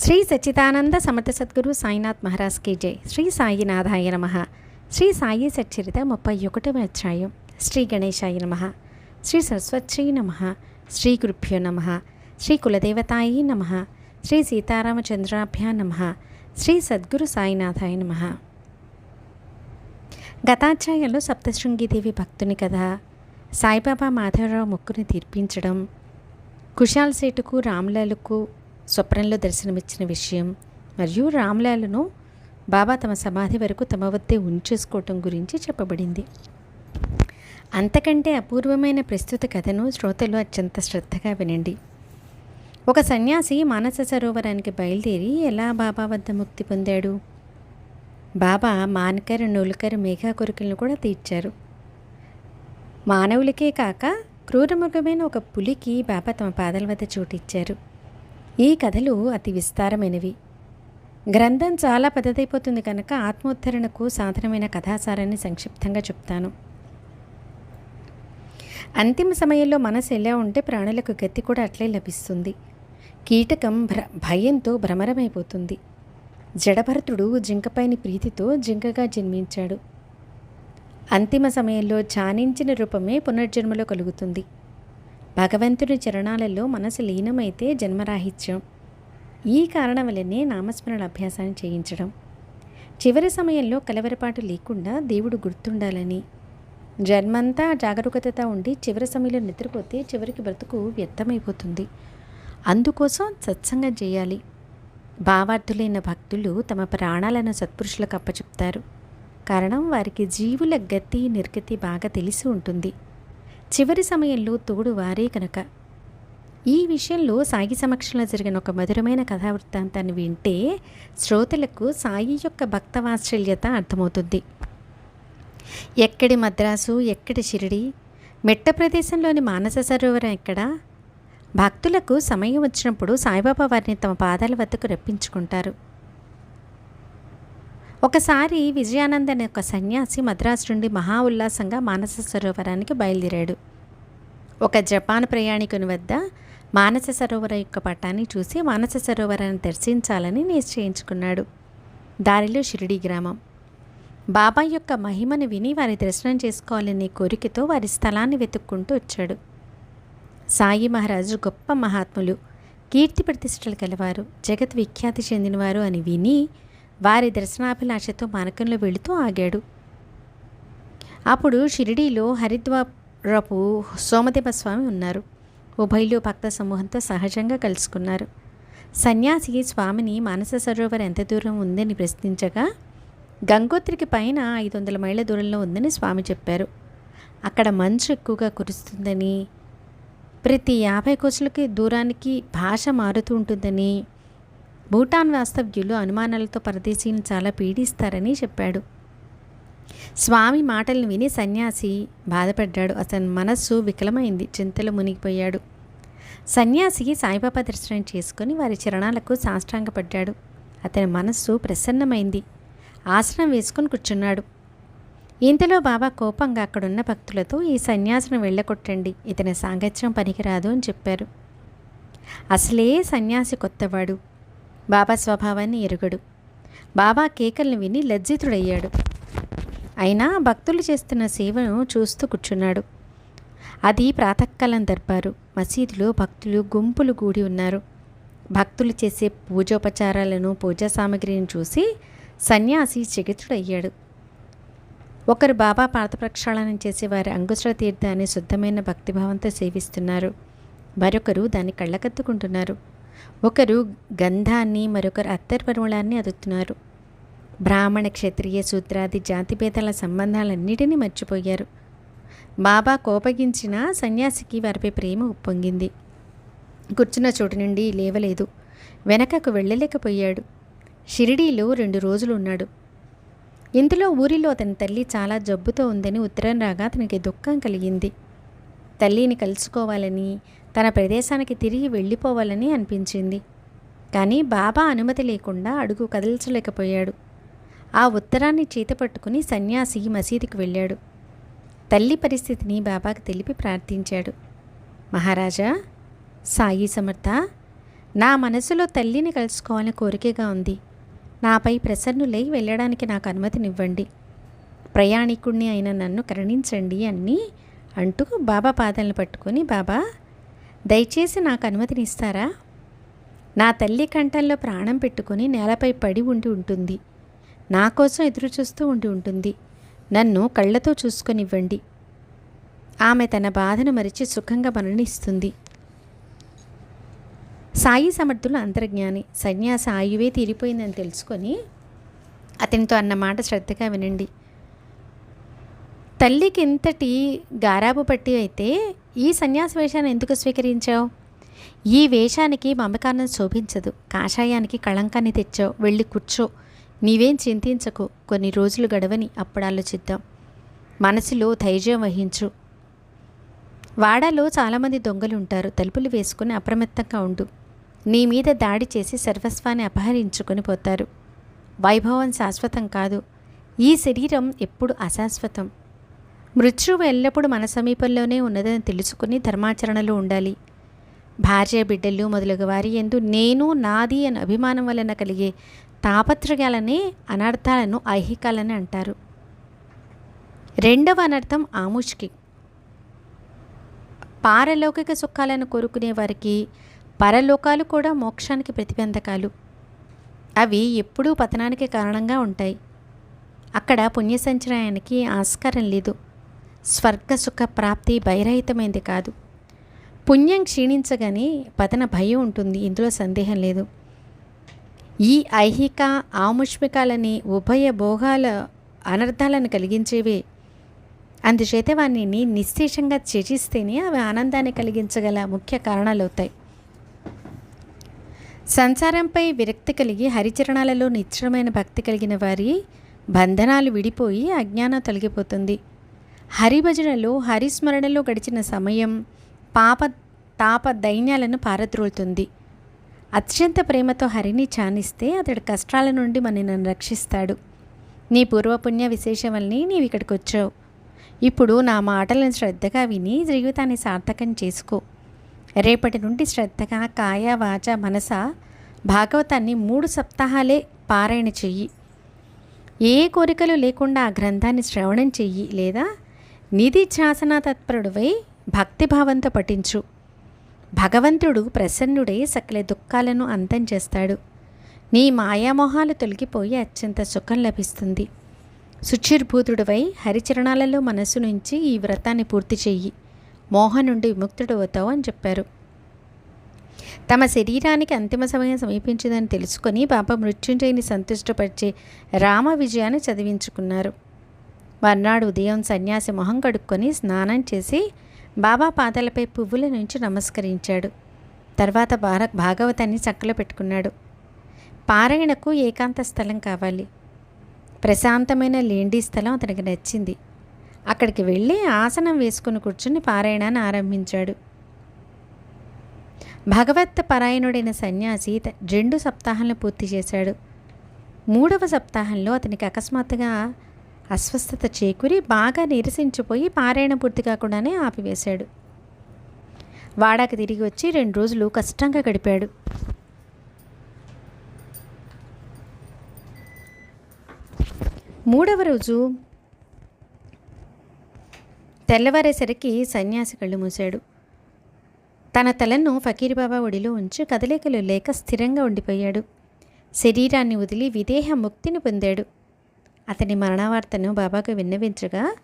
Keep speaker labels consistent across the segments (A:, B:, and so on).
A: శ్రీ సచ్చిదానంద సమర్థ సద్గురు సాయినాథ్ మహారాజ్కి జై. శ్రీ సాయినాథాయ నమ. శ్రీ సాయి సచ్చరిత ముప్పై ఒకటవ అధ్యాయం. శ్రీ గణేశాయ నమ. శ్రీ సరస్వత్యై నమ. శ్రీ గురుభ్యో నమ. శ్రీ కులదేవతాయి నమ. శ్రీ సీతారామచంద్రాభ్యా నమ. శ్రీ సద్గురు సాయినాథాయ నమ. గతాధ్యాయంలో సప్తశృంగిదేవి భక్తుని కథ. సాయిబాబా మాధవరావు ముక్కుని తీర్పించడం. కుశాల్ సేటుకు రామ్లాలకు స్వప్నంలో దర్శనమిచ్చిన విషయం మరియు రామ్లాలను బాబా తమ సమాధి వరకు తమ వద్దే ఉంచేసుకోవటం గురించి చెప్పబడింది. అంతకంటే అపూర్వమైన ప్రస్తుత కథను శ్రోతలు అత్యంత శ్రద్ధగా వినండి. ఒక సన్యాసి మానస సరోవరానికి బయలుదేరి ఎలా బాబా వద్ద ముక్తి పొందాడు? బాబా మానకర నూలుకర మేఘా కొరికలను కూడా తీర్చారు. మానవులకే కాక క్రూరమృగమైన ఒక పులికి బాబా తమ పాదల వద్ద చోటిచ్చారు. ఈ కథలు అతి విస్తారమైనవి. గ్రంథం చాలా పెద్దదైపోతుంది కనుక ఆత్మోద్ధరణకు సాధనమైన కథాసారాన్ని సంక్షిప్తంగా చెప్తాను. అంతిమ సమయంలో మనసు ఎలా ఉంటే ప్రాణులకు గతి కూడా అట్లే లభిస్తుంది. కీటకం భ్ర భయంతో భ్రమరమైపోతుంది. జడభరతుడు జింకపైని ప్రీతితో జింకగా జన్మించాడు. అంతిమ సమయంలో ఛానించిన రూపమే పునర్జన్మలో కలుగుతుంది. భగవంతుని చరణాలలో మనసు లీనమైతే జన్మరాహిత్యం. ఈ కారణం వల్లనే నామస్మరణ అభ్యాసాన్ని చేయించడం. చివరి సమయంలో కలవరపాటు లేకుండా దేవుడు గుర్తుండాలని. జన్మంతా జాగరూకతతో ఉండి చివరి సమయంలో నిద్రపోతే చివరికి బ్రతుకు వ్యర్థమైపోతుంది. అందుకోసం సత్సంగం చేయాలి. భావార్థులైన భక్తులు తమ ప్రాణాలను సత్పురుషులకు అప్పచెప్తారు. కారణం వారికి జీవుల గతి నిర్గతి బాగా తెలిసి ఉంటుంది. చివరి సమయంలో తోడు వారే కనుక ఈ విషయంలో సాయి సమక్షంలో జరిగిన ఒక మధురమైన కథావృత్తాంతాన్ని వింటే శ్రోతలకు సాయి యొక్క భక్తవాత్సల్యత అర్థమవుతుంది. ఎక్కడి మద్రాసు ఎక్కడి షిరిడి మెట్ట ప్రదేశంలోని మానస సరోవరం ఎక్కడ? భక్తులకు సమయం వచ్చినప్పుడు సాయిబాబా వారిని తమ పాదాల వద్దకు రప్పించుకుంటారు. ఒకసారి విజయానంద్ అనే ఒక సన్యాసి మద్రాసు నుండి మహా ఉల్లాసంగా మానస సరోవరానికి బయలుదేరాడు. ఒక జపాన్ ప్రయాణికుని వద్ద మానస సరోవర యొక్క పట్టాన్ని చూసి మానస సరోవరాన్ని దర్శించాలని నిశ్చయించుకున్నాడు. దారిలో షిరిడి గ్రామం. బాబా యొక్క మహిమను విని వారి దర్శనం చేసుకోవాలనే కోరికతో వారి స్థలాన్ని వెతుక్కుంటూ వచ్చాడు. సాయి మహారాజు గొప్ప మహాత్ములు కీర్తి ప్రతిష్టలు కలవారు జగత్ విఖ్యాతి చెందినవారు అని విని వారి దర్శనాభిలాషతో మార్గంలో వెళుతూ ఆగాడు. అప్పుడు షిరిడీలో హరిద్వారపు సోమదేవ స్వామి ఉన్నారు. ఉభయలు భక్త సమూహంతో సహజంగా కలుసుకున్నారు. సన్యాసి స్వామిని మానస సరోవర్ ఎంత దూరం ఉందని ప్రశ్నించగా గంగోత్రికి పైన ఐదు వందల మైళ్ళ దూరంలో ఉందని స్వామి చెప్పారు. అక్కడ మంచు ఎక్కువగా కురుస్తుందని ప్రతి యాభై కోసులకి దూరానికి భాష మారుతూ ఉంటుందని భూటాన్ వాస్తవ్యులు అనుమానాలతో పరదేశీని చాలా పీడిస్తారని చెప్పాడు. స్వామి మాటలను విని సన్యాసి బాధపడ్డాడు. అతని మనస్సు వికలమైంది. చింతలు మునిగిపోయాడు. సన్యాసి సాయిబాబా దర్శనం చేసుకుని వారి చరణాలకు సాష్టాంగపడ్డాడు. అతని మనస్సు ప్రసన్నమైంది. ఆసనం వేసుకొని కూర్చున్నాడు. ఇంతలో బాబా కోపంగా అక్కడున్న భక్తులతో ఈ సన్యాసిని వెళ్ళగొట్టండి. ఇతని సాంగత్యం పనికిరాదు అని చెప్పారు. అసలే సన్యాసి కొత్తవాడు. బాబా స్వభావాన్ని ఎరుగడు. బాబా కేకల్ని విని లజ్జితుడయ్యాడు. అయినా భక్తులు చేస్తున్న సేవను చూస్తూ కూర్చున్నాడు. అది ప్రాతకాలం దర్బారు. మసీదులో భక్తులు గుంపులు కూడి ఉన్నారు. భక్తులు చేసే పూజోపచారాలను పూజా సామాగ్రిని చూసి సన్యాసి చికిత్సుడయ్యాడు. ఒకరు బాబా పాత ప్రక్షాళనం చేసి వారి అంగుశ్ర తీర్థాన్ని శుద్ధమైన భక్తిభావంతో సేవిస్తున్నారు. మరొకరు దాన్ని కళ్ళకత్తుకుంటున్నారు. ఒకరు గంధాన్ని మరొకరు అత్తర్పరువులాన్ని అదుతున్నారు. బ్రాహ్మణ క్షత్రియ శూద్రాది జాతిభేదాల సంబంధాలన్నిటినీ మర్చిపోయారు. బాబా కోపగించిన సన్యాసికి వారిపై ప్రేమ ఉప్పొంగింది. కూర్చున్న చోటు నుండి లేవలేదు. వెనకకు వెళ్ళలేకపోయాడు. షిరిడీలో రెండు రోజులు ఉన్నాడు. ఇంతలో ఊరిలో అతని తల్లి చాలా జబ్బుతో ఉందని ఉత్తరం రాగా అతనికి దుఃఖం కలిగింది. తల్లిని కలుసుకోవాలని తన ప్రదేశానికి తిరిగి వెళ్ళిపోవాలని అనిపించింది. కానీ బాబా అనుమతి లేకుండా అడుగు కదల్చలేకపోయాడు. ఆ ఉత్తరాన్ని చేతపట్టుకుని సన్యాసి మసీదుకి వెళ్ళాడు. తల్లి పరిస్థితిని బాబాకు తెలిపి ప్రార్థించాడు. మహారాజా సాయి సమర్థ నా మనసులో తల్లిని కలుసుకోవాలని కోరికగా ఉంది. నాపై ప్రసన్నులై వెళ్ళడానికి నాకు అనుమతినివ్వండి. ప్రయాణికుణ్ణి అయిన నన్ను కరుణించండి అని అంటూ బాబా పాదాలను పట్టుకొని బాబా దయచేసి నాకు అనుమతినిస్తారా నా తల్లి కంఠంలో ప్రాణం పెట్టుకొని నేలపై పడి ఉండి ఉంటుంది. నా కోసం ఎదురు చూస్తూ ఉండి ఉంటుంది. నన్ను కళ్ళతో చూసుకొనివ్వండి. ఆమె తన బాధను మరిచి సుఖంగా మరణిస్తుంది. సాయి సమర్థులు అంతర్జ్ఞాని సన్యాస ఆయువే తీరిపోయిందని తెలుసుకొని అతనితో అన్న మాట శ్రద్ధగా వినండి. తల్లికి ఇంతటి గారాబు పట్టి అయితే ఈ సన్యాస వేషాన్ని ఎందుకు స్వీకరించావు? ఈ వేషానికి మమకారం శోభించదు. కాషాయానికి కళంకాన్ని తెచ్చావు. వెళ్ళి కూర్చో. నీవేం చింతించకు. కొన్ని రోజులు గడవని అప్పుడు ఆలోచిద్దాం. మనసులో ధైర్యం వహించు. వాడాలో చాలామంది దొంగలు ఉంటారు తలుపులు వేసుకుని అప్రమత్తంగా ఉండు. నీ మీద దాడి చేసి సర్వస్వాన్ని అపహరించుకొని పోతారు. వైభవం శాశ్వతం కాదు. ఈ శరీరం ఎప్పుడు అశాశ్వతం. మృత్యువు ఎల్లప్పుడూ మన సమీపంలోనే ఉన్నదని తెలుసుకుని ధర్మాచరణలో ఉండాలి. భార్య బిడ్డలు మొదలగు వారి ఎందు నేను నాది అని అభిమానం వలన కలిగే తాపత్రయాలనే అనర్థాలను ఐహికాలని అంటారు. రెండవ అనర్థం ఆముష్కి. పారలౌకిక సుఖాలను కోరుకునే వారికి పరలోకాలు కూడా మోక్షానికి ప్రతిబంధకాలు. అవి ఎప్పుడూ పతనానికి కారణంగా ఉంటాయి. అక్కడ పుణ్యసంచరాయానికి ఆస్కారం లేదు. స్వర్గ సుఖ ప్రాప్తి బహిరహితమైంది కాదు. పుణ్యం క్షీణించగానే పతన భయం ఉంటుంది. ఇందులో సందేహం లేదు. ఈ ఐహిక ఆముష్మికాలని ఉభయ భోగాల అనర్థాలను కలిగించేవే. అందుచేత వాటిని నిశ్శేషంగా త్యజిస్తేనే అవి ఆనందాన్ని కలిగించగల ముఖ్య కారణాలు అవుతాయి సంసారంపై విరక్తి కలిగి హరిచరణాలలో నిశ్చలమైన భక్తి కలిగిన వారి బంధనాలు విడిపోయి అజ్ఞానం తొలగిపోతుంది. హరిభజనలో హరిస్మరణలో గడిచిన సమయం పాప తాప దైన్యాలను పారద్రోలుతుంది. అత్యంత ప్రేమతో హరిని చానిస్తే అతడి కష్టాల నుండి మనని రక్షిస్తాడు. నీ పూర్వపుణ్య విశేషం వల్లనే నీవు ఇక్కడికి వచ్చావు ఇప్పుడు నా మాటలను శ్రద్ధగా విని జీవితాన్ని సార్థకం చేసుకో. రేపటి నుండి శ్రద్ధగా కాయ వాచ మనస భాగవతాన్ని మూడు సప్తాహాలే పారాయణ చెయ్యి. ఏ కోరికలు లేకుండా ఆ గ్రంథాన్ని శ్రవణం చెయ్యి లేదా నిధి ధ్యాసన తత్పరుడువై భక్తిభావంతో పఠించు. భగవంతుడు ప్రసన్నుడై సకల దుఃఖాలను అంతం చేస్తాడు. నీ మాయామోహాలు తొలగిపోయి అత్యంత సుఖం లభిస్తుంది. శుచిర్భూతుడివై హరిచరణాలలో మనస్సు నుంచి ఈ వ్రతాన్ని పూర్తి చెయ్యి. మోహం నుండి విముక్తుడు అవుతావు అని చెప్పారు. తమ శరీరానికి అంతిమ సమయం సమీపించిందని తెలుసుకొని బాబా మృత్యుంజయిని సంతుష్టపరిచే రామ విజయాన్ని చదివించుకున్నారు. మర్నాడు ఉదయం సన్యాసి మొహం కడుక్కొని స్నానం చేసి బాబా పాదాలపై పువ్వుల నుంచి నమస్కరించాడు. తర్వాత భార భాగవతాన్ని చక్కలో పెట్టుకున్నాడు. పారాయణకు ఏకాంత స్థలం కావాలి. ప్రశాంతమైన లేండి స్థలం అతనికి నచ్చింది. అక్కడికి వెళ్ళి ఆసనం వేసుకుని కూర్చుని పారాయణాన్ని ఆరంభించాడు. భగవత్ పరాయణుడైన సన్యాసి రెండు సప్తాహాలను పూర్తి చేశాడు. మూడవ సప్తాహంలో అతనికి అకస్మాత్తుగా అస్వస్థత చేకూరి బాగా నిరసించిపోయి పారాయణ పూర్తి కాకుండానే ఆపివేశాడు. వాడాకి తిరిగి వచ్చి రెండు రోజులు కష్టంగా గడిపాడు. మూడవ రోజు తెల్లవారేసరికి సన్యాసి కళ్ళు మూశాడు. తన తలను ఫకీర్బాబా ఒడిలో ఉంచి కదలికలు లేక స్థిరంగా ఉండిపోయాడు. శరీరాన్ని వదిలి విదేహ ముక్తిని పొందాడు. అతని మరణవార్తను బాబాకు విన్నవించగా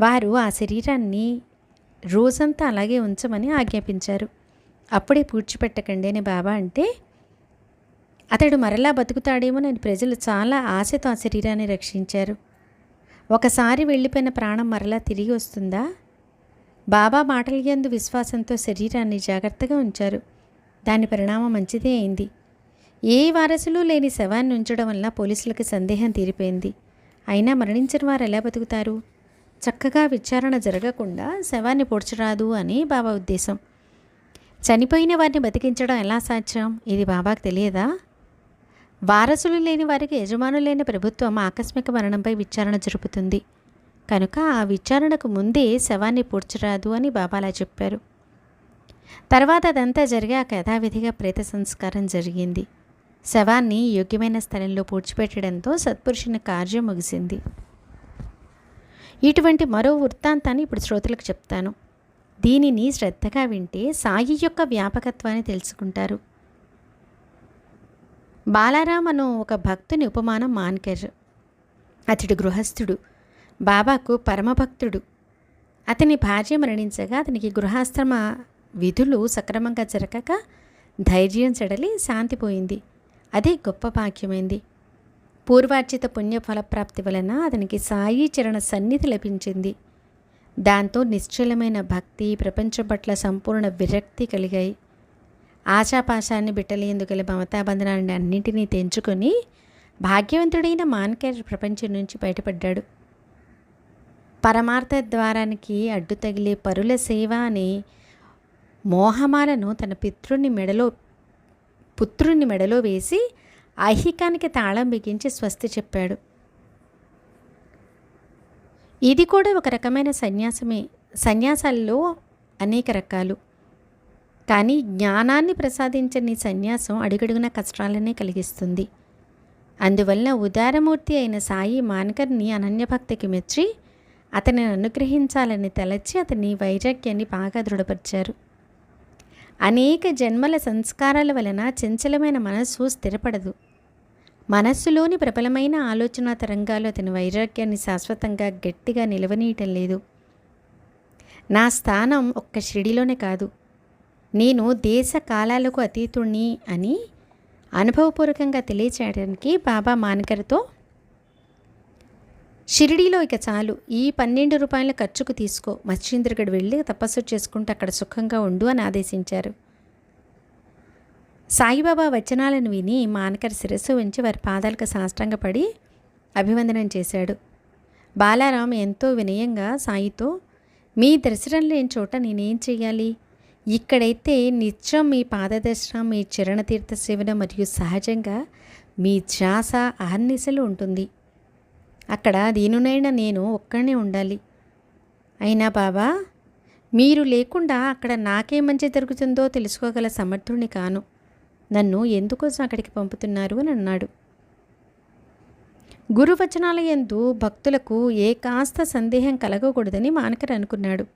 A: వారు ఆ శరీరాన్ని రోజంతా అలాగే ఉంచమని ఆజ్ఞాపించారు. అప్పుడే పూడ్చిపెట్టకండి అని బాబా అంటే అతడు మరలా బతుకుతాడేమోనని ప్రజలు చాలా ఆశతో ఆ శరీరాన్ని రక్షించారు. ఒకసారి వెళ్ళిపోయిన ప్రాణం మరలా తిరిగి వస్తుందా? బాబా మాటల యందు విశ్వాసంతో శరీరాన్ని జాగ్రత్తగా ఉంచారు. దాని పరిణామం మంచిదే అయింది. ఏ వారసులు లేని శవాన్ని ఉంచడం వల్ల పోలీసులకు సందేహం తీరిపోయింది. అయినా మరణించిన వారు ఎలా బతుకుతారు? చక్కగా విచారణ జరగకుండా శవాన్ని పొడ్చరాదు అని బాబా ఉద్దేశం. చనిపోయిన వారిని బతికించడం ఎలా సాధ్యం? ఇది బాబాకు తెలియదా? వారసులు లేని వారికి యజమానులు లేని ప్రభుత్వం ఆకస్మిక మరణంపై విచారణ జరుపుతుంది. కనుక ఆ విచారణకు ముందే శవాన్ని పూడ్చరాదు అని బాబా అలా చెప్పారు. తర్వాత అదంతా జరిగాక యథావిధిగా ప్రేత సంస్కారం జరిగింది. శవాన్ని యోగ్యమైన స్థలంలో పూడ్చిపెట్టడంతో సత్పురుషుని కార్యం ముగిసింది. ఇటువంటి మరో వృత్తాంతాన్ని ఇప్పుడు శ్రోతలకు చెప్తాను. దీనిని శ్రద్ధగా వింటే సాయి యొక్క వ్యాపకత్వాన్ని తెలుసుకుంటారు. బాలారాం అను ఒక భక్తుని ఉపమానం మాన్కర్. అతడు గృహస్థుడు. బాబాకు పరమభక్తుడు. అతని భార్య మరణించగా అతనికి గృహాశ్రమ విధులు సక్రమంగా జరగక ధైర్యం చెడలి శాంతిపోయింది. అదే గొప్ప భాగ్యమైంది. పూర్వార్జిత పుణ్య ఫలప్రాప్తి వలన అతనికి సాయి చరణ సన్నిధి లభించింది. దాంతో నిశ్చలమైన భక్తి ప్రపంచం పట్ల సంపూర్ణ విరక్తి కలిగాయి. ఆశాపాశాన్ని బిట్టలేందుకు గల మమతాబంధనాన్ని అన్నింటినీ తెంచుకొని భాగ్యవంతుడైన మాన్కేర్ ప్రపంచం నుంచి బయటపడ్డాడు. పరమార్థ ద్వారానికి అడ్డు తగిలే పరుల సేవ అనే మోహమాలను తన పితృని మెడలో పుత్రుణ్ణి మెడలో వేసి ఐహికానికి తాళం బిగించి స్వస్తి చెప్పాడు. ఇది కూడా ఒక రకమైన సన్యాసమే. సన్యాసాల్లో అనేక రకాలు. కానీ జ్ఞానాన్ని ప్రసాదించని సన్యాసం అడుగడుగున కష్టాలనే కలిగిస్తుంది. అందువల్ల ఉదారమూర్తి అయిన సాయి మాన్కర్ని అనన్యభక్తికి మెచ్చి అతనిని అనుగ్రహించాలని తలచి అతని వైరాగ్యాన్ని బాగా దృఢపరిచారు. అనేక జన్మల సంస్కారాల వలన చంచలమైన మనస్సు స్థిరపడదు. మనస్సులోని ప్రబలమైన ఆలోచన తరంగాలు అతని వైరాగ్యాన్ని శాశ్వతంగా గట్టిగా నిలవనీయటం లేదు. నా స్థానం ఒక్క షిడిలోనే కాదు. నేను దేశ కాలాలకు అతీతుణ్ణి అని అనుభవపూర్వకంగా తెలియచేయడానికి బాబా మానకర్తో షిరిడీలో ఇక చాలు. ఈ పన్నెండు రూపాయల ఖర్చుకు తీసుకో. మత్స్యేంద్రగడ్ వెళ్ళి తపస్సు చేసుకుంటే అక్కడ సుఖంగా ఉండు అని ఆదేశించారు. సాయిబాబా వచనాలను విని మానకర్ శిరస్సు ఉంచి వారి పాదాలకు సాష్టాంగపడి అభివందనం చేశాడు. బాలారాం ఎంతో వినయంగా సాయితో మీ దర్శనం లేని చోట నేనేం చేయాలి ఇక్కడైతే నిత్యం మీ పాదదర్శనం మీ చరణతీర్థ సేవన మరియు సహజంగా మీ ధ్యాస అహర్నిశలు ఉంటుంది. అక్కడ దీనినైనా నేను ఒక్కడనే ఉండాలి. అయినా బాబా మీరు లేకుండా అక్కడ నాకే మంచి జరుగుతుందో తెలుసుకోగల సమర్థుడిని కాను. నన్ను ఎందుకోసం అక్కడికి పంపుతున్నారు అని అన్నాడు. గురువచనాల ఎందు భక్తులకు ఏ కాస్త సందేహం కలగకూడదని మానకర్ అనుకున్నాడు.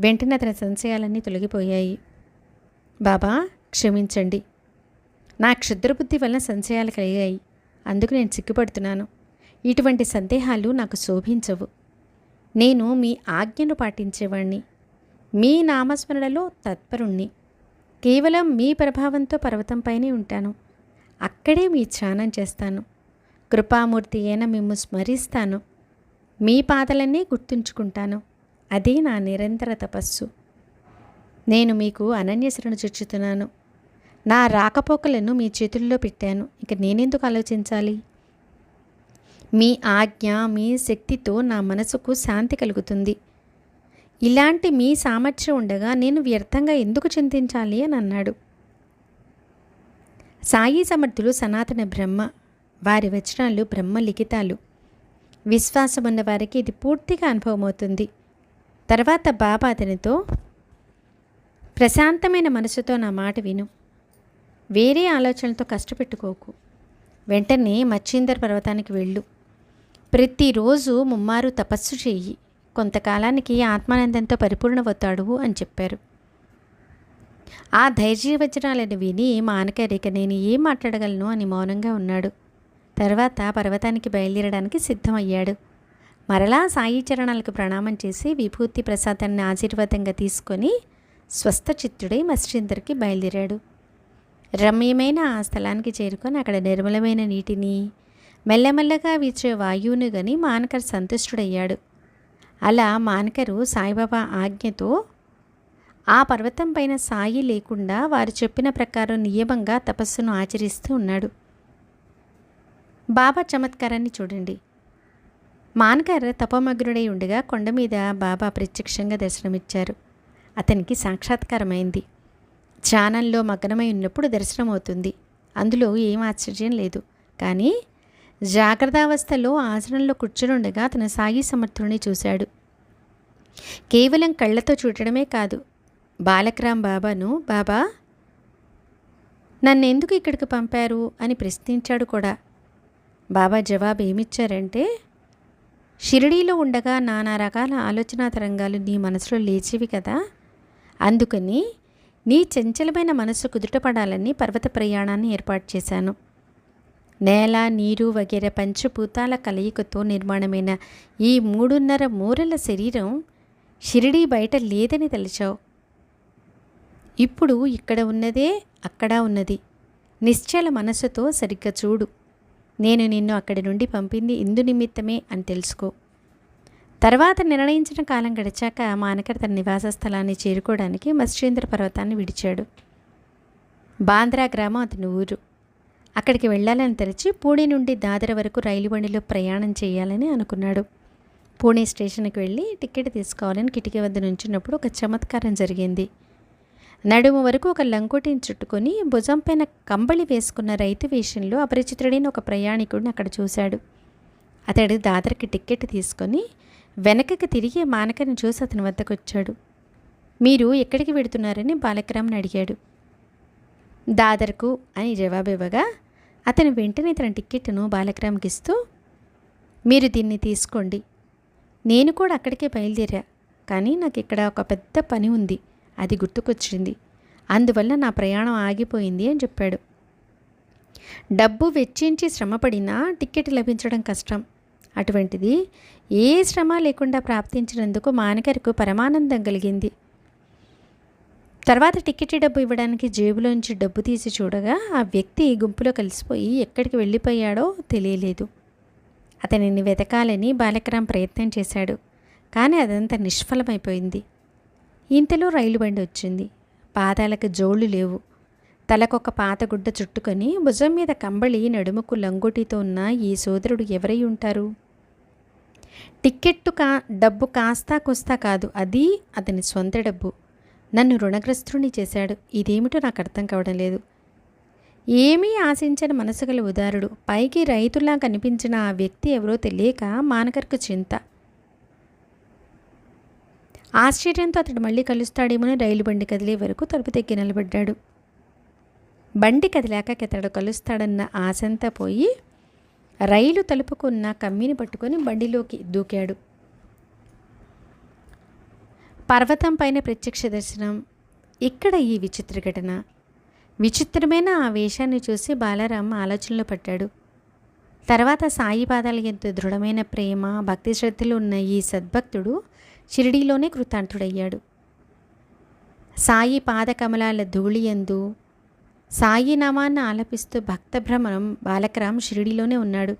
A: వెంటనే అతని సంశయాలన్నీ తొలగిపోయాయి. బాబా క్షమించండి. నా క్షుద్రబుద్ధి వలన సంశయాలు కలిగాయి. అందుకు నేను సిగ్గుపడుతున్నాను. ఇటువంటి సందేహాలు నాకు శోభించవు. నేను మీ ఆజ్ఞను పాటించేవాణ్ణి. మీ నామస్మరణలో తత్పరుణ్ణి. కేవలం మీ ప్రభావంతో పర్వతంపైనే ఉంటాను. అక్కడే మీ ధ్యానం చేస్తాను. కృపామూర్తి అయిన మిమ్ము స్మరిస్తాను. మీ పాదలన్నీ గుర్తుంచుకుంటాను. అదే నా నిరంతర తపస్సు. నేను మీకు అనన్యశరణు చుచ్చుతున్నాను నా రాకపోకలను మీ చేతుల్లో పెట్టాను. ఇక నేనెందుకు ఆలోచించాలి? మీ ఆజ్ఞ మీ శక్తితో నా మనసుకు శాంతి కలుగుతుంది. ఇలాంటి మీ సామర్థ్యం ఉండగా నేను వ్యర్థంగా ఎందుకు చింతించాలి అని అన్నాడు. సాయి సమర్థులు సనాతన బ్రహ్మ వారి వచనాలు బ్రహ్మ లిఖితాలు. విశ్వాసం ఉన్న వారికి ఇది పూర్తిగా అనుభవమవుతుంది. తర్వాత బాబా అతనితో ప్రశాంతమైన మనసుతో నా మాట విను. వేరే ఆలోచనలతో కష్టపెట్టుకోకు. వెంటనే మచ్చిందర్ పర్వతానికి వెళ్ళు. ప్రతిరోజు ముమ్మారు తపస్సు చెయ్యి. కొంతకాలానికి ఆత్మానందంతో పరిపూర్ణమవుతాడు అని చెప్పారు. ఆ ధైర్యవచనాలను విని మానకరిక నేను ఏం మాట్లాడగలను? అని మౌనంగా ఉన్నాడు. తర్వాత పర్వతానికి బయలుదేరడానికి సిద్ధమయ్యాడు. మరలా సాయి చరణాలకు ప్రణామం చేసి విభూతి ప్రసాదాన్ని ఆశీర్వాదంగా తీసుకొని స్వస్థచిత్తుడై మత్స్యందరికి బయలుదేరాడు. రమ్యమైన ఆ స్థలానికి చేరుకొని అక్కడ నిర్మలమైన నీటిని మెల్లమెల్లగా వీచే వాయువును గని మానకర్ సంతుష్టుడయ్యాడు. అలా మానకరు సాయిబాబా ఆజ్ఞతో ఆ పర్వతం పైన సాయి లేకుండా వారు చెప్పిన ప్రకారం నియమంగా తపస్సును ఆచరిస్తూ ఉన్నాడు. బాబా చమత్కారాన్ని చూడండి. మాన్కర్ తపమగ్నుడై ఉండగా కొండ మీద బాబా ప్రత్యక్షంగా దర్శనమిచ్చారు. అతనికి సాక్షాత్కారమైంది. ధ్యానంలో మగ్నమై ఉన్నప్పుడు దర్శనమవుతుంది. అందులో ఏం ఆశ్చర్యం లేదు. కానీ జాగ్రత్తావస్థలో ఆసనంలో కూర్చునుండగా తన సాయి సమర్థుడిని చూశాడు. కేవలం కళ్ళతో చూడడమే కాదు బాలకరాం బాబాను బాబా నన్నెందుకు ఇక్కడికి పంపారు? అని ప్రశ్నించాడు కూడా. బాబా జవాబు ఏమిచ్చారంటే షిరిడీలో ఉండగా నానా రకాల ఆలోచన తరంగాలు నీ మనసులో లేచివి కదా. అందుకని నీ చంచలమైన మనసు కుదుటపడాలని పర్వత ప్రయాణాన్ని ఏర్పాటు చేశాను. నేల నీరు వగేరే పంచభూతాల కలయికతో నిర్మాణమైన ఈ మూడున్నర మూరల శరీరం షిరిడీ బయట లేదని తలిచావు. ఇప్పుడు ఇక్కడ ఉన్నదే అక్కడ ఉన్నది. నిశ్చల మనసుతో సరిగ్గా చూడు. నేను నిన్ను అక్కడి నుండి పంపింది ఇందు నిమిత్తమే అని తెలుసుకో. తర్వాత నిర్ణయించిన కాలం గడిచాక మానకర్ తన నివాస స్థలాన్ని చేరుకోవడానికి మత్స్యేంద్ర పర్వతాన్ని విడిచాడు. బాంద్రా గ్రామం అతని ఊరు. అక్కడికి వెళ్ళాలని తెరిచి పూణే నుండి దాదర వరకు రైలు బండిలో ప్రయాణం చేయాలని అనుకున్నాడు. పూణే స్టేషన్కి వెళ్ళి టికెట్ తీసుకోవాలని కిటికీ వద్ద నుంచున్నప్పుడు ఒక చమత్కారం జరిగింది. నడుము వరకు ఒక లంకోటిని చుట్టుకొని భుజం పైన కంబళి వేసుకున్న రైతు వేషంలో అపరిచితుడైన ఒక ప్రయాణికుడిని అక్కడ చూశాడు. అతడు దాదరికి టికెట్ తీసుకొని వెనకకి తిరిగి మానకని చూసి అతని వద్దకు వచ్చాడు. మీరు ఎక్కడికి వెడుతున్నారని బాలకరామ్ని అడిగాడు. దాదర్కు అని జవాబు ఇవ్వగా అతను వెంటనే తన టిక్కెట్ను బాలకరామ్కి ఇస్తూ మీరు దీన్ని తీసుకోండి. నేను కూడా అక్కడికే బయలుదేరా కానీ నాకు ఇక్కడ ఒక పెద్ద పని ఉంది. అది గుర్తుకొచ్చింది. అందువల్ల నా ప్రయాణం ఆగిపోయింది అని చెప్పాడు. డబ్బు వెచ్చించి శ్రమపడినా టికెట్ లభించడం కష్టం. అటువంటిది ఏ శ్రమ లేకుండా ప్రాప్తించినందుకు మానకరకు పరమానందం కలిగింది. తర్వాత టికెట్ డబ్బు ఇవ్వడానికి జేబులోంచి డబ్బు తీసి చూడగా ఆ వ్యక్తి గుంపులో కలిసిపోయి ఎక్కడికి వెళ్ళిపోయాడో తెలియలేదు. అతనిని వెతకాలని బాలకరాం ప్రయత్నం చేశాడు కానీ అదంతా నిష్ఫలమైపోయింది. ఇంతలో రైలు బండి వచ్చింది. పాదాలకు జోళ్ళు లేవు. తలకొక పాత గుడ్డ చుట్టుకొని భుజం మీద కంబళి నడుముకు లంగోటితో ఉన్న ఈ సోదరుడు ఎవరై ఉంటారు? టిక్కెట్టు కా డబ్బు కాస్తా కొస్తా కాదు అది అతని సొంత డబ్బు. నన్ను రుణగ్రస్తుని చేశాడు. ఇదేమిటో నాకు అర్థం కావడం లేదు. ఏమీ ఆశించని మనసు గల ఉదారుడు పైకి రైతులా కనిపించిన ఆ వ్యక్తి ఎవరో తెలియక మానకర్కు చింత. ఆశ్చర్యంతో అతడు మళ్ళీ కలుస్తాడేమోని రైలు బండి కదిలే వరకు తలుపు తెక్కి నిలబడ్డాడు. బండి కదిలాక అతడు కలుస్తాడన్న ఆశంతా పోయి రైలు తలుపుకున్న కమ్మిని పట్టుకొని బండిలోకి దూకాడు. పర్వతం పైన ప్రత్యక్ష దర్శనం. ఇక్కడ ఈ విచిత్ర ఘటన? విచిత్రమైన ఆ వేషాన్ని చూసి బాలారాం ఆలోచనలో పడ్డాడు. తర్వాత సాయి పాదాలు ఎంత దృఢమైన ప్రేమ భక్తి శ్రద్ధలు ఉన్న ఈ సద్భక్తుడు షిరిడీలోనే కృతార్థుడయ్యాడు సాయి పాదకమలాల ధూళియందు సాయి నామాన్ని ఆలపిస్తూ భక్త భ్రమణం బాలకరామ్ షిరిడీలోనే ఉన్నాడు.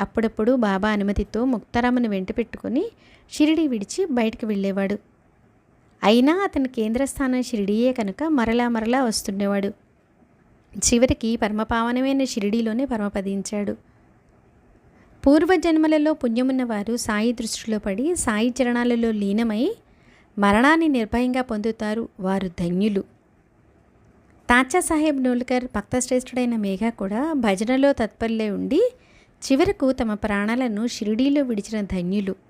A: అప్పుడప్పుడు బాబా అనుమతితో ముక్తారామును వెంట పెట్టుకొని షిరిడి విడిచి బయటకు వెళ్ళేవాడు. అయినా అతని కేంద్రస్థానం షిరిడీయే కనుక మరలా మరలా వస్తుండేవాడు. చివరికి పరమపావనమైన షిరిడీలోనే పరమపదించాడు. పూర్వజన్మలలో పుణ్యమున్నవారు సాయి దృష్టిలో పడి సాయి చరణాలలో లీనమై మరణాన్ని నిర్భయంగా పొందుతారు వారు ధన్యులు. తాచా సాహెబ్ నోల్కర్ భక్తశ్రేష్ఠుడైన మేఘ కూడా భజనలో తత్పర్లే ఉండి చివరకు తమ ప్రాణాలను షిరిడీలో విడిచిన ధన్యులు.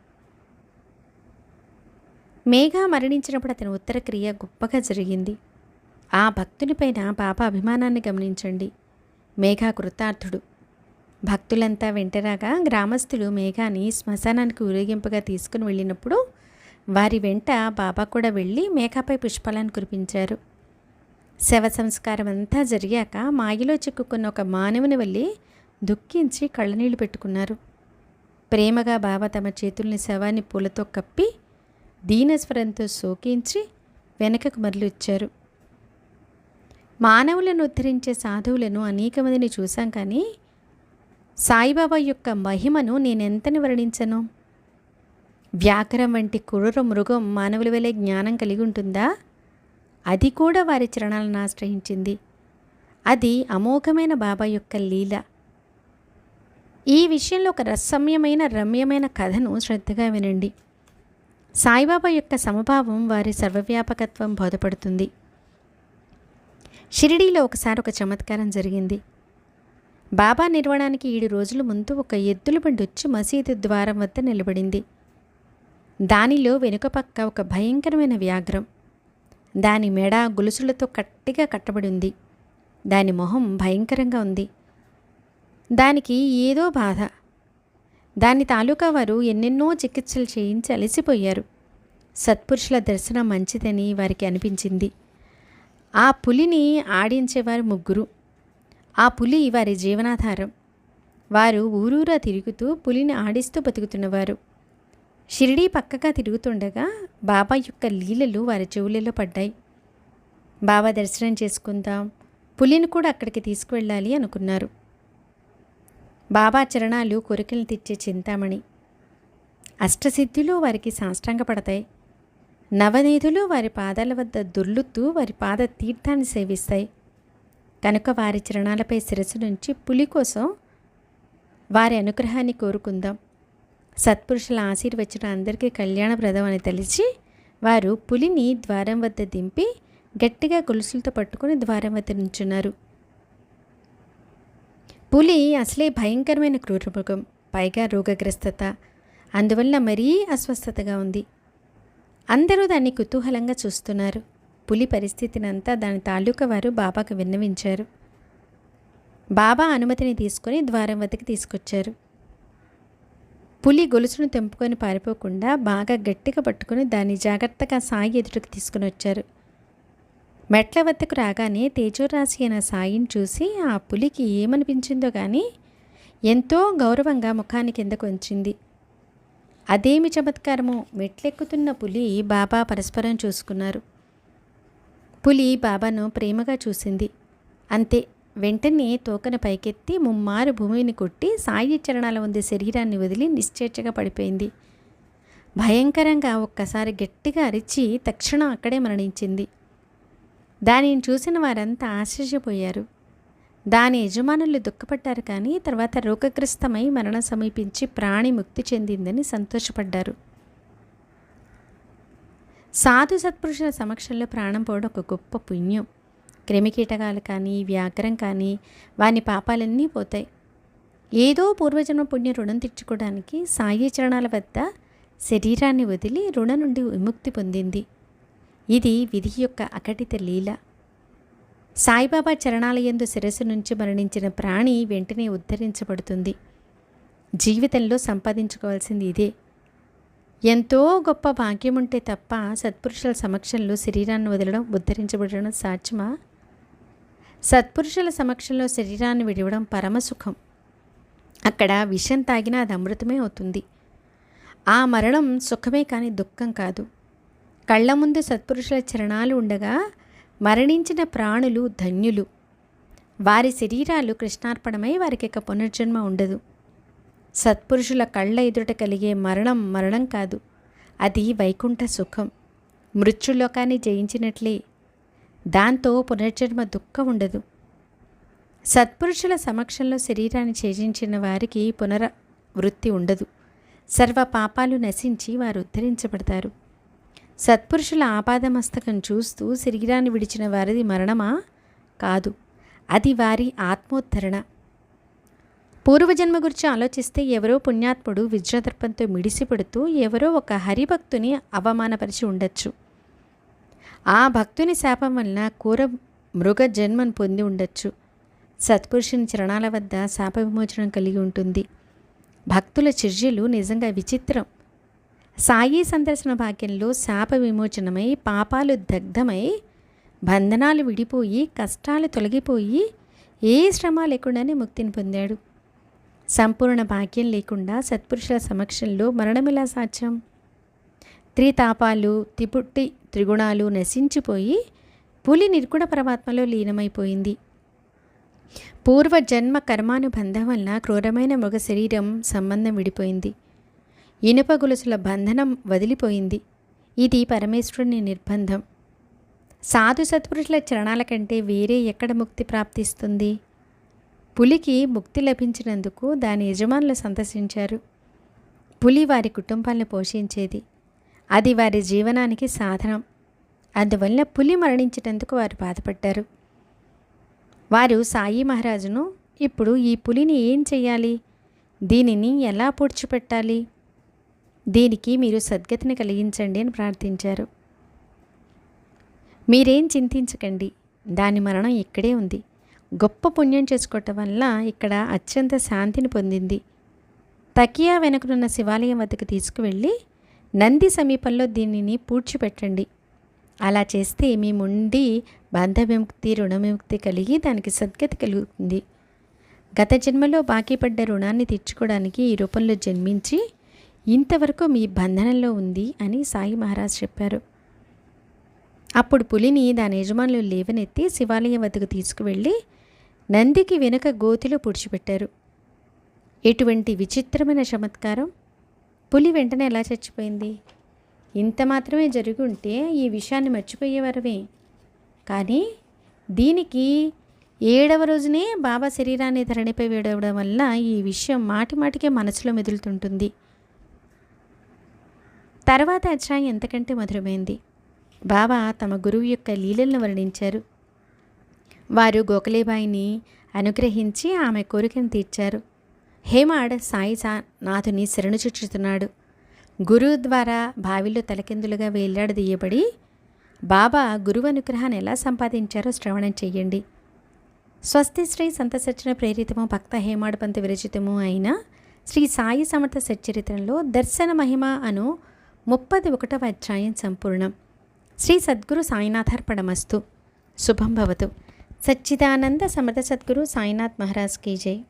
A: మేఘ మరణించినప్పుడు అతని ఉత్తర క్రియ గొప్పగా జరిగింది. ఆ భక్తునిపైన పాప అభిమానాన్ని గమనించండి. మేఘ కృతార్థుడు. భక్తులంతా వెంటరాగా గ్రామస్తులు మేఘాని శ్మశానానికి ఊరేగింపుగా తీసుకుని వెళ్ళినప్పుడు వారి వెంట బాబా కూడా వెళ్ళి మేఘాపై పుష్పాలను కురిపించారు. శవ సంస్కారం అంతా జరిగాక మాయలో చిక్కుకున్న ఒక మానవుని వెళ్ళి దుఃఖించి కళ్ళనీళ్ళు పెట్టుకున్నారు. ప్రేమగా బాబా తమ చేతుల్ని శవాన్ని పూలతో కప్పి దీనస్వరంతో శోకించి వెనకకు మరలిచ్చారు. మానవులను ఉద్ధరించే సాధువులను అనేక మందిని చూశాం కానీ సాయిబాబా యొక్క మహిమను నేనెంతని వర్ణించను? వ్యాకరం వంటి క్రూర మృగం మానవుల వలె జ్ఞానం కలిగి ఉంటుందా? అది కూడా వారి చరణాలను ఆశ్రయించింది. అది అమోఘమైన బాబా యొక్క లీల. ఈ విషయంలో ఒక రసమ్యమైన రమ్యమైన కథను శ్రద్ధగా వినండి. సాయిబాబా యొక్క సమభావం వారి సర్వవ్యాపకత్వం బోధపడుతుంది. షిరిడీలో ఒకసారి ఒక చమత్కారం జరిగింది. బాబా నిర్వడానికి ఏడు రోజుల ముందు ఒక ఎద్దుల బండి వచ్చి మసీదు ద్వారం వద్ద నిలబడింది. దానిలో వెనుక పక్క ఒక భయంకరమైన వ్యాఘ్రం. దాని మెడ గొలుసులతో కట్టిగా కట్టబడి ఉంది. దాని మొహం భయంకరంగా ఉంది. దానికి ఏదో బాధ. దాని తాలూకా వారు ఎన్నెన్నో చికిత్సలు చేయించి అలసిపోయారు. సత్పురుషుల దర్శనం మంచిదని వారికి అనిపించింది. ఆ పులిని ఆడించేవారు ముగ్గురు. ఆ పులి వారి జీవనాధారం. వారు ఊరూరా తిరుగుతూ పులిని ఆడిస్తూ బతుకుతున్నవారు. షిరిడీ పక్కగా తిరుగుతుండగా బాబా యొక్క లీలలు వారి చెవులలో పడ్డాయి. బాబా దర్శనం చేసుకుందాం పులిని కూడా అక్కడికి తీసుకువెళ్ళాలి అనుకున్నారు. బాబా చరణాలు కోరికలు తెచ్చే చింతామణి. అష్టసిద్ధులు వారికి సాష్టాంగపడతాయి. నవనీధులు వారి పాదాల వద్ద దుర్లుతూ వారి పాద తీర్థాన్ని సేవిస్తాయి. కనుక వారి చరణాలపై శిరస్సు నుంచి పులి కోసం వారి అనుగ్రహాన్ని కోరుకుందాం. సత్పురుషుల ఆశీర్వచనం అందరికీ కళ్యాణప్రదం అని తెలిసి వారు పులిని ద్వారం వద్ద దింపి గట్టిగా గొలుసులతో పట్టుకుని ద్వారం వద్ద నుంచున్నారు. పులి అసలే భయంకరమైన క్రూరమృగం పైగా రోగగ్రస్తత. అందువల్ల మరీ అస్వస్థతగా ఉంది. అందరూ దాన్ని కుతూహలంగా చూస్తున్నారు. పులి పరిస్థితినంతా దాని తాలూకా వారు బాబాకు విన్నవించారు. బాబా అనుమతిని తీసుకొని ద్వారం వద్దకు తీసుకొచ్చారు. పులి గొలుసును తెంపుకొని పారిపోకుండా బాగా గట్టిగా పట్టుకుని దాన్ని జాగ్రత్తగా సాయి ఎదుటికి తీసుకుని వచ్చారు. మెట్ల వద్దకు రాగానే తేజోరాశి అయిన సాయిని చూసి ఆ పులికి ఏమనిపించిందో కానీ ఎంతో గౌరవంగా ముఖాన్ని కిందకు ఉంచింది అదేమి చమత్కారమో మెట్లెక్కుతున్న పులి బాబా పరస్పరం చూసుకున్నారు. పులి బాబాను ప్రేమగా చూసింది. అంతే వెంటనే తోకను పైకెత్తి ముమ్మారు భూమిని కొట్టి సాయి చరణాల ఉంది శరీరాన్ని వదిలి నిశ్చేర్చగా పడిపోయింది. భయంకరంగా ఒక్కసారి గట్టిగా అరిచి తక్షణం అక్కడే మరణించింది. దానిని చూసిన వారంతా ఆశ్చర్యపోయారు. దాని యజమానులు దుఃఖపడ్డారు కానీ తర్వాత రోగగ్రస్తమై మరణం సమీపించి ప్రాణి ముక్తి చెందిందని సంతోషపడ్డారు. సాధు సత్పురుషుల సమక్షంలో ప్రాణం పోవడం ఒక గొప్ప పుణ్యం. క్రిమికీటకాలు కానీ వ్యాఘ్రం కానీ వాని పాపాలన్నీ పోతాయి. ఏదో పూర్వజన్మ పుణ్య రుణం తెచ్చుకోవడానికి సాయి చరణాల వద్ద శరీరాన్ని వదిలి రుణ నుండి విముక్తి పొందింది. ఇది విధి యొక్క అకటిత లీల. సాయిబాబా చరణాలయందు శిరస్సు నుంచి మరణించిన ప్రాణి వెంటనే ఉద్ధరించబడుతుంది. జీవితంలో సంపాదించుకోవాల్సింది ఇదే. ఎంతో గొప్ప భాగ్యం ఉంటే తప్ప సత్పురుషుల సమక్షంలో శరీరాన్ని వదలడం ఉద్ధరించబడడం సాధ్యమా? సత్పురుషుల సమక్షంలో శరీరాన్ని విడవడం పరమసుఖం. అక్కడ విషం తాగినా అది అమృతమే అవుతుంది. ఆ మరణం సుఖమే కానీ దుఃఖం కాదు. కళ్ళ ముందు సత్పురుషుల చరణాలు ఉండగా మరణించిన ప్రాణులు ధన్యులు. వారి శరీరాలు కృష్ణార్పణమై వారికి ఇక పునర్జన్మ ఉండదు. సత్పురుషుల కళ్ళ ఎదుట కలిగే మరణం మరణం కాదు అది వైకుంఠ సుఖం. మృత్యులోకాన్ని జయించినట్లే దాంతో పునర్జన్మ దుఃఖం ఉండదు. సత్పురుషుల సమక్షంలో శరీరాన్ని ఛేజించిన వారికి పునరవృత్తి ఉండదు. సర్వ పాపాలు నశించి వారు ఉద్ధరించబడతారు. సత్పురుషుల ఆపాదమస్తకం చూస్తూ శరీరాన్ని విడిచిన వారిది మరణమా? కాదు. అది వారి ఆత్మోద్ధరణ. పూర్వజన్మ గురించి ఆలోచిస్తే ఎవరో పుణ్యాత్ముడు విజ్రదర్పంతో మిడిసిపడుతూ ఎవరో ఒక హరిభక్తుని అవమానపరిచి ఉండొచ్చు. ఆ భక్తుని శాపం వలన కూర మృగ జన్మను పొంది ఉండొచ్చు. సత్పురుషుని చరణాల వద్ద శాప విమోచనం కలిగి ఉంటుంది. భక్తుల చర్యలు నిజంగా విచిత్రం. సాయి సందర్శన భాగ్యంలో శాప విమోచనమై పాపాలు దగ్ధమై బంధనాలు విడిపోయి కష్టాలు తొలగిపోయి ఏ శ్రమ లేకుండానే ముక్తిని పొందాడు. సంపూర్ణ భాగ్యం లేకుండా సత్పురుషుల సమక్షంలో మరణమిలా సాధ్యం? త్రితాపాలు తిపుట్టి త్రిగుణాలు నశించిపోయి పులి నిర్గుణ పరమాత్మలో లీనమైపోయింది. పూర్వ జన్మ కర్మానుబంధం వలన క్రూరమైన మృగ శరీరం సంబంధం విడిపోయింది. ఇనుప గొలుసుల బంధనం వదిలిపోయింది. ఇది పరమేశ్వరుని నిర్బంధం. సాధు సత్పురుషుల చరణాల కంటే వేరే ఎక్కడ ముక్తి ప్రాప్తిస్తుంది? పులికి ముక్తి లభించినందుకు దాని యజమానులు సందర్శించారు పులి వారి కుటుంబాలను పోషించేది. అది వారి జీవనానికి సాధనం. అందువల్ల పులి మరణించినందుకు వారు బాధపడ్డారు. వారు సాయి మహారాజును ఇప్పుడు ఈ పులిని ఏం చేయాలి దీనిని ఎలా పూడ్చిపెట్టాలి? దీనికి మీరు సద్గతిని కలిగించండి అని ప్రార్థించారు. మీరేం చింతించకండి. దాని మరణం ఇక్కడే ఉంది. గొప్ప పుణ్యం చేసుకోవటం వల్ల ఇక్కడ అత్యంత శాంతిని పొందింది. తకియా వెనుకనున్న శివాలయం వద్దకు తీసుకువెళ్ళి నంది సమీపంలో దీనిని పూడ్చిపెట్టండి. అలా చేస్తే మీ ముండి బంధ విముక్తి రుణ విముక్తి కలిగి దానికి సద్గతి కలుగుతుంది. గత జన్మలో బాకీ పడ్డ రుణాన్ని తీర్చుకోవడానికి ఈ రూపంలో జన్మించి ఇంతవరకు మీ బంధనంలో ఉంది అని సాయి మహారాజ్ చెప్పారు. అప్పుడు పులిని దాని యజమానులు లేవనెత్తి శివాలయం వద్దకు తీసుకువెళ్ళి నందికి వెనుక గోతిలో పూడ్చిపెట్టారు. ఎటువంటి విచిత్రమైన చమత్కారం! పులి వెంటనే ఎలా చచ్చిపోయింది? ఇంత మాత్రమే జరిగి ఉంటే ఈ విషయాన్ని మర్చిపోయేవారమే. కానీ దీనికి ఏడవ రోజునే బాబా శరీరాన్ని ధరణిపై వేడవడం వల్ల ఈ విషయం మాటి మాటికే మనసులో మెదులుతుంటుంది. తర్వాత అధ్యాయం ఎంతకంటే మధురమైంది. బాబా తమ గురువు యొక్క లీలలను వర్ణించారు. వారు గోఖలేబాయిని అనుగ్రహించి ఆమె కోరికను తీర్చారు. హేమాడ్ సాయి సా నాథుని శరణు చుచ్చుతున్నాడు గురువు ద్వారా బావిలో తలకిందులుగా వేలాడదీయబడి బాబా గురువు అనుగ్రహాన్ని ఎలా సంపాదించారో శ్రవణం చెయ్యండి. స్వస్తి శ్రీ సంత సచ్చిన ప్రేరితము భక్త హేమాడ్ పంత విరచితము అయిన శ్రీ సాయి సమర్థ సచ్చరిత్రంలో దర్శన మహిమ అను ముప్పది ఒకటవ అధ్యాయం సంపూర్ణం. శ్రీ సద్గురు సాయినాథార్పణమస్తు. శుభం భవతు. సచ్చిదానంద సమర్థ సద్గురు సాయినాథ్ మహారాజ్ కీ జై.